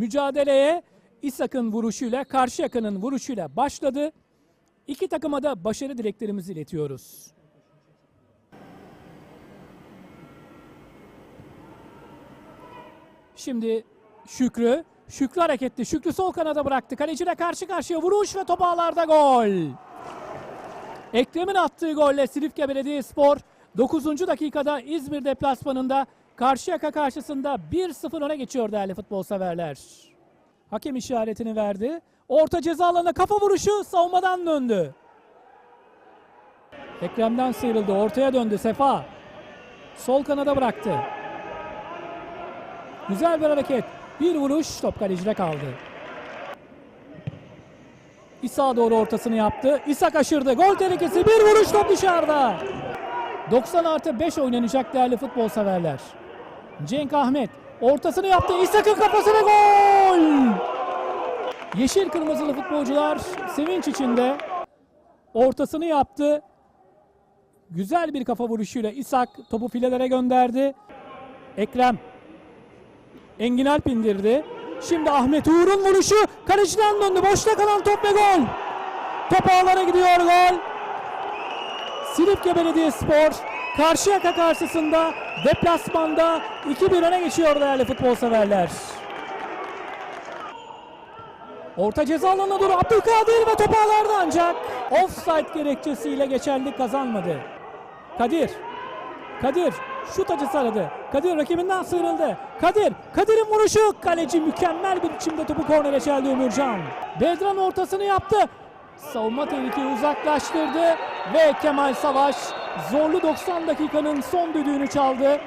mücadeleye İshak'ın vuruşuyla, Karşıyaka'nın vuruşuyla başladı. İki takıma da başarı dileklerimizi iletiyoruz. Şimdi Şükrü. Şükrü hareketli. Şükrü sol kanada bıraktı. Kaleciyle karşı karşıya vuruş ve top ağlarda gol. Ekrem'in attığı golle Silifke Belediyespor 9. dakikada İzmir deplasmanında Karşıyaka karşısında 1-0 öne geçiyor değerli futbol severler. Hakem işaretini verdi. Orta ceza alanına kafa vuruşu savunmadan döndü. Ekrem'den sıyrıldı. Ortaya döndü Sefa. Sol kanada bıraktı. Güzel bir hareket. Bir vuruş top kalecide kaldı. İsa doğru ortasını yaptı. İsa kaçırdı. Gol tehlikesi. Bir vuruş top dışarıda. 90 artı 5 oynanacak değerli futbol severler. Cenk Ahmet ortasını yaptı. İshak'ın kafasına gol. Yeşil kırmızılı futbolcular sevinç içinde ortasını yaptı. Güzel bir kafa vuruşuyla İshak topu filelere gönderdi. Ekrem Engin Alp indirdi. Şimdi Ahmet Uğur'un vuruşu kaleciden döndü. Boşta kalan top ve gol. Top ağlara gidiyor gol. Silifke Belediyespor Karşıyaka karşısında deplasmanda 2-1 öne geçiyor değerli futbol severler. Orta ceza alanına doğru Abdülkadir ve top ağlarda ancak offside gerekçesiyle geçerlik kazanmadı. Kadir Kadir şut acısı aradı. Kadir rakibinden sıyrıldı. Kadir, Kadir'in vuruşu. Kaleci mükemmel bir biçimde topu kornere çeldi Umurcan. Bedran ortasını yaptı. Savunma tehlikeyi uzaklaştırdı ve Kemal Savaş zorlu 90 dakikanın son düdüğünü çaldı.